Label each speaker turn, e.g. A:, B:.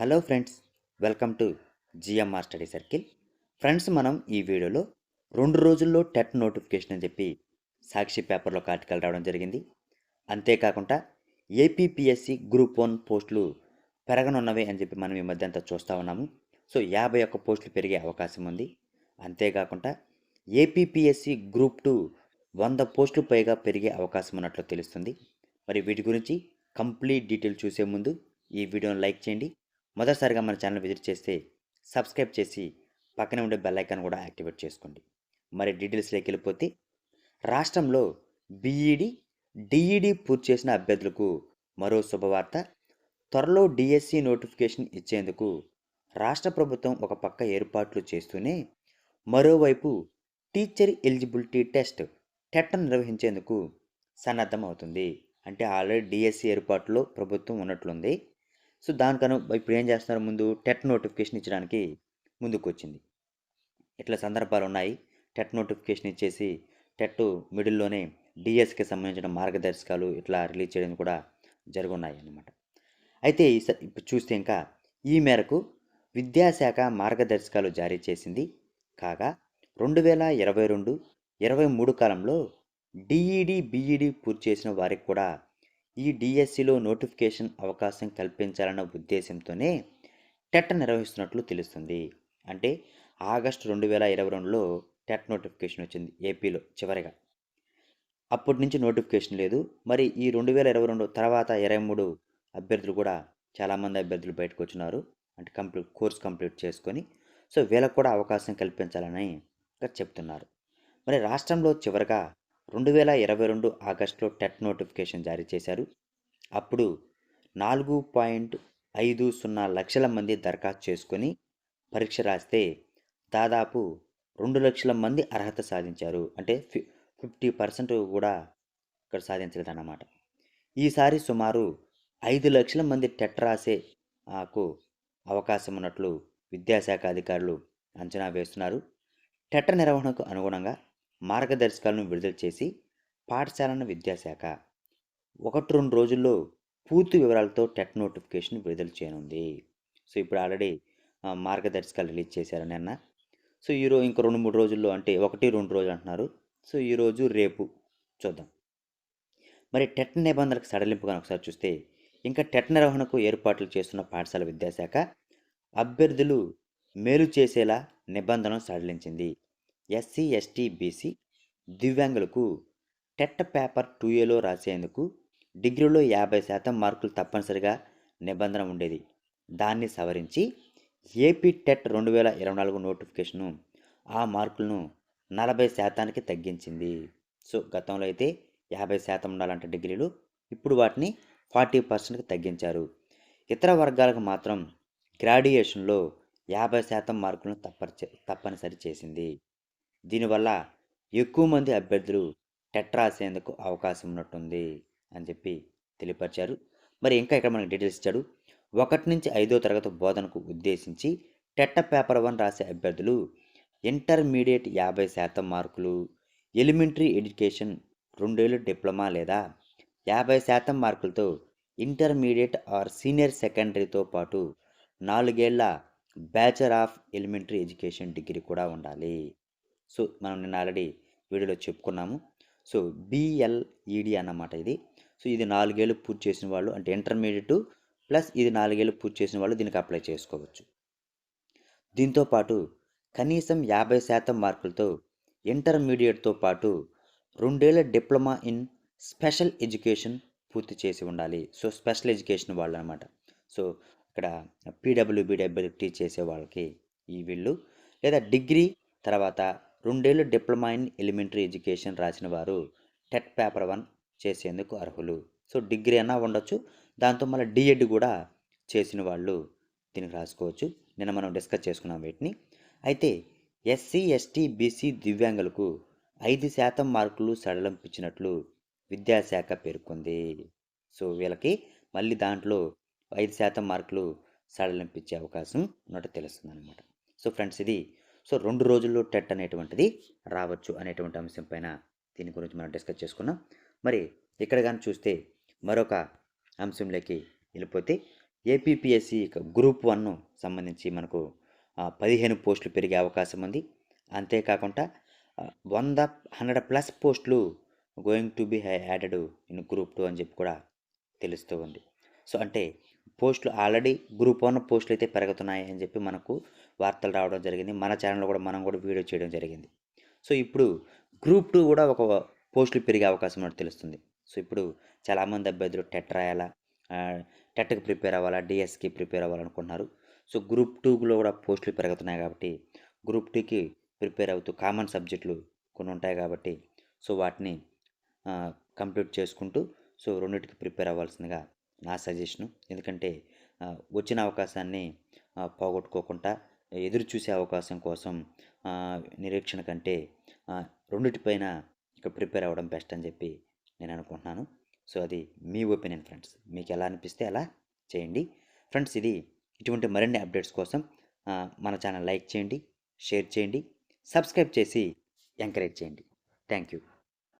A: Hello friends welcome to GMR study circle. Friends మనం ఈ వీడియోలో రెండు రోజుల్లో టెట్ నోటిఫికేషన్ అని చెప్పి సాక్షి పేపర్లో ఒక ఆర్టికల్ రావడం జరిగింది. అంతేకాకుండా ఏపీపీఎస్సి గ్రూప్ వన్ పోస్టులు పెరగనున్నవి అని చెప్పి మనం ఈ మధ్య అంతా చూస్తూ ఉన్నాము. సో యాభై ఒక్క పోస్టులు పెరిగే అవకాశం ఉంది. అంతేకాకుండా ఏపీపీఎస్సి గ్రూప్ టూ వంద పోస్టులు పైగా పెరిగే అవకాశం ఉన్నట్లు తెలుస్తుంది. మరి వీటి గురించి కంప్లీట్ డీటెయిల్ చూసే ముందు ఈ వీడియోని లైక్ చేయండి. మొదటిసారిగా మన ఛానల్ విజిట్ చేస్తే సబ్స్క్రైబ్ చేసి పక్కనే ఉండే బెల్ ఐకాన్ కూడా యాక్టివేట్ చేసుకోండి. మరి డీటెయిల్స్లోకి వెళ్ళిపోతే రాష్ట్రంలో బీఈడి డిఈడి పూర్తి చేసిన అభ్యర్థులకు మరో శుభవార్త. త్వరలో డిఎస్సి నోటిఫికేషన్ ఇచ్చేందుకు రాష్ట్ర ప్రభుత్వం ఒక పక్క ఏర్పాట్లు చేస్తూనే మరోవైపు టీచర్ ఎలిజిబిలిటీ టెస్ట్ టెట్ను నిర్వహించేందుకు సన్నద్ధం అవుతుంది అంటే ఆల్రెడీ డిఎస్సి ఏర్పాటులో ప్రభుత్వం ఉన్నట్లుంది. సో దానికను ఇప్పుడు ఏం చేస్తున్నారు? ముందు టెట్ నోటిఫికేషన్ ఇచ్చడానికి ముందుకు వచ్చింది ఇట్లా సందర్భాలు ఉన్నాయి టెట్ నోటిఫికేషన్ ఇచ్చేసి టెట్ మిడిల్లోనే డిఎస్కి సంబంధించిన మార్గదర్శకాలు ఇట్లా రిలీజ్ చేయడం కూడా జరుగున్నాయి అన్నమాట అయితే ఈ స- ఇప్పుడు చూస్తే ఇంకా ఈ మేరకు విద్యాశాఖ మార్గదర్శకాలు జారీ చేసింది. కాగా రెండు వేల ఇరవై రెండు ఇరవై మూడు కాలంలో డిఈడి బీఈడి పూర్తి చేసిన వారికి కూడా ఈ డిఎస్సిలో నోటిఫికేషన్ అవకాశం కల్పించాలన్న ఉద్దేశంతోనే టెట్ నిర్వహిస్తున్నట్లు తెలుస్తుంది. అంటే ఆగస్టు రెండు వేల ఇరవై రెండులో టెట్ నోటిఫికేషన్ వచ్చింది ఏపీలో చివరిగా. అప్పటి నుంచి నోటిఫికేషన్ లేదు. మరి ఈ రెండు వేల ఇరవై రెండు తర్వాత ఇరవై మూడు అభ్యర్థులు కూడా చాలామంది అభ్యర్థులు బయటకు వచ్చినారు. అంటే కంప్లీట్ కోర్స్ కంప్లీట్ చేసుకొని సో వీళ్ళకు కూడా అవకాశం కల్పించాలని ఇక్కడ చెప్తున్నారు. మరి రాష్ట్రంలో చివరిగా రెండు వేల ఇరవై రెండు ఆగస్టులో టెట్ నోటిఫికేషన్ జారీ చేశారు. అప్పుడు నాలుగు పాయింట్ ఐదు సున్నా లక్షల మంది దరఖాస్తు చేసుకొని పరీక్ష రాస్తే దాదాపు రెండు లక్షల మంది అర్హత సాధించారు. అంటే ఫి ఫిఫ్టీ పర్సెంట్ కూడా ఇక్కడ సాధించలేదన్నమాట. ఈసారి సుమారు ఐదు లక్షల మంది టెట్ రాసే అవకాశం ఉన్నట్లు విద్యాశాఖ అధికారులు అంచనా వేస్తున్నారు. టెట్ నిర్వహణకు అనుగుణంగా మార్గదర్శకాలను విడుదల చేసి పాఠశాలను విద్యాశాఖ. ఒకటి రెండు రోజుల్లో పూర్తి వివరాలతో టెట్ నోటిఫికేషన్ విడుదల చేయనుంది. సో ఇప్పుడు ఆల్రెడీ మార్గదర్శకాలు రిలీజ్ చేశారు నిన్న సో ఈరోజు ఇంకో రెండు మూడు రోజుల్లో అంటే ఒకటి రెండు రోజులు అంటున్నారు. సో ఈరోజు రేపు చూద్దాం. మరి టెట్ నిబంధనలకు సడలింపుగా ఒకసారి చూస్తే ఇంకా టెట్ నిర్వహణకు ఏర్పాట్లు చేస్తున్న పాఠశాల విద్యాశాఖ అభ్యర్థులు మేలు చేసేలా నిబంధనలు సడలించింది. ఎస్సీ ఎస్టీ బీసీ దివ్యాంగులకు టెట్ పేపర్ టూ ఏలో రాసేందుకు డిగ్రీలో యాభై శాతం మార్కులు తప్పనిసరిగా నిబంధన ఉండేది. దాన్ని సవరించి ఏపీ టెట్ రెండు వేల ఇరవై నాలుగు నోటిఫికేషను ఆ మార్కులను నలభై శాతానికి తగ్గించింది. సో గతంలో అయితే యాభై శాతం ఉండాలంటే డిగ్రీలు ఇప్పుడు వాటిని ఫార్టీ పర్సెంట్కి తగ్గించారు. ఇతర వర్గాలకు మాత్రం గ్రాడ్యుయేషన్లో యాభై శాతం మార్కులను తప్పని తప్పనిసరి చేసింది. దీనివల్ల ఎక్కువ మంది అభ్యర్థులు టెట్ రాసేందుకు అవకాశం ఉన్నట్టుంది అని చెప్పి తెలియపరిచారు. మరి ఇంకా ఇక్కడ మనకి డీటెయిల్స్ ఇచ్చాడు. ఒకటి నుంచి ఐదో తరగతి బోధనకు ఉద్దేశించి టెట్ట పేపర్ వన్ రాసే అభ్యర్థులు ఇంటర్మీడియట్ యాభై శాతం మార్కులు ఎలిమెంటరీ ఎడ్యుకేషన్ రెండేళ్ళు డిప్లొమా లేదా యాభై శాతం మార్కులతో ఇంటర్మీడియట్ ఆర్ సీనియర్ సెకండరీతో పాటు నాలుగేళ్ళ bachelor of elementary education degree కూడా ఉండాలి. సో మనం నిన్న ఆల్రెడీ వీడియోలో చెప్పుకున్నాము. సో బిఎల్ఈడి అన్నమాట ఇది. సో ఇది నాలుగేళ్ళు పూర్తి చేసిన వాళ్ళు అంటే ఇంటర్మీడియట్ ప్లస్ ఇది నాలుగేళ్ళు పూర్తి చేసిన వాళ్ళు దీనికి అప్లై చేసుకోవచ్చు. దీంతో పాటు కనీసం యాభై శాతం మార్కులతో ఇంటర్మీడియట్తో పాటు రెండేళ్ళ డిప్లొమా ఇన్ స్పెషల్ ఎడ్యుకేషన్ పూర్తి చేసి ఉండాలి. సో స్పెషల్ ఎడ్యుకేషన్ వాళ్ళు అనమాట సో ఇక్కడ పీడబ్ల్యూబీడబ్ల్యూటీ చేసే వాళ్ళకి ఈ వీళ్ళు. లేదా డిగ్రీ తర్వాత రెండేళ్ళు డిప్లొమా ఇన్ ఎలిమెంటరీ ఎడ్యుకేషన్ రాసిన వారు టెట్ పేపర్ వన్ చేసేందుకు అర్హులు. సో డిగ్రీ అన్నా ఉండొచ్చు. దాంతో మళ్ళీ డిఎడ్ కూడా చేసిన వాళ్ళు దీనికి రాసుకోవచ్చు. నిన్న మనం డిస్కస్ చేసుకున్నాం వీటిని. అయితే ఎస్సీ ఎస్టీ బీసీ దివ్యాంగులకు ఐదు శాతం మార్కులు సడలింపించినట్లు విద్యాశాఖ పేర్కొంది. సో వీళ్ళకి మళ్ళీ దాంట్లో ఐదు శాతం మార్కులు సడలింపించే అవకాశం ఉన్నట్టు తెలుస్తుంది అనమాట సో ఫ్రెండ్స్ ఇది సో రెండు రోజుల్లో టెట్ అనేటువంటిది రావచ్చు అనేటువంటి అంశం పైన దీని గురించి మనం డిస్కస్ చేసుకున్నాం. మరి ఇక్కడ కానీ చూస్తే మరొక అంశంలోకి వెళ్ళిపోతే ఏపీపీఎస్సి గ్రూప్ వన్ సంబంధించి మనకు పదిహేను పోస్టులు పెరిగే అవకాశం ఉంది. అంతేకాకుండా వంద హండ్రెడ్ ప్లస్ పోస్టులు going to be added in group two అని చెప్పి కూడా తెలుస్తూ ఉంది. సో అంటే పోస్టులు ఆల్రెడీ గ్రూప్ వన్ పోస్టులు అయితే పెరుగుతున్నాయి అని చెప్పి మనకు వార్తలు రావడం జరిగింది. మన ఛానల్లో కూడా మనం కూడా వీడియో చేయడం జరిగింది. సో ఇప్పుడు గ్రూప్ టూ కూడా ఒక పోస్టులు పెరిగే అవకాశం ఉన్నట్టు తెలుస్తుంది. సో ఇప్పుడు చాలామంది అభ్యర్థులు టెట్ రాయాలా? టెట్కి ప్రిపేర్ అవ్వాలా? డిఎస్కి ప్రిపేర్ అవ్వాలనుకుంటున్నారు. సో గ్రూప్ టూలో కూడా పోస్టులు పెరుగుతున్నాయి కాబట్టి గ్రూప్ టూకి ప్రిపేర్ అవుతూ కామన్ సబ్జెక్టులు కొన్ని ఉంటాయి కాబట్టి సో వాటిని కంప్లీట్ చేసుకుంటూ సో రెండింటికి ప్రిపేర్ అవ్వాల్సిందిగా నా సజెషను. ఎందుకంటే వచ్చిన అవకాశాన్ని పోగొట్టుకోకుండా ఎదురు చూసే అవకాశం కోసం నిరీక్షణ కంటే రెండిటిపైన ఇక్కడ ప్రిపేర్ అవ్వడం బెస్ట్ అని చెప్పి నేను అనుకుంటున్నాను. సో అది మీ ఒపీనియన్ ఫ్రెండ్స్. మీకు ఎలా అనిపిస్తే అలా చేయండి. ఫ్రెండ్స్ ఇది ఇటువంటి మరిన్ని అప్డేట్స్ కోసం మన ఛానల్ లైక్ చేయండి షేర్ చేయండి సబ్స్క్రైబ్ చేసి ఎంకరేజ్ చేయండి. Thank you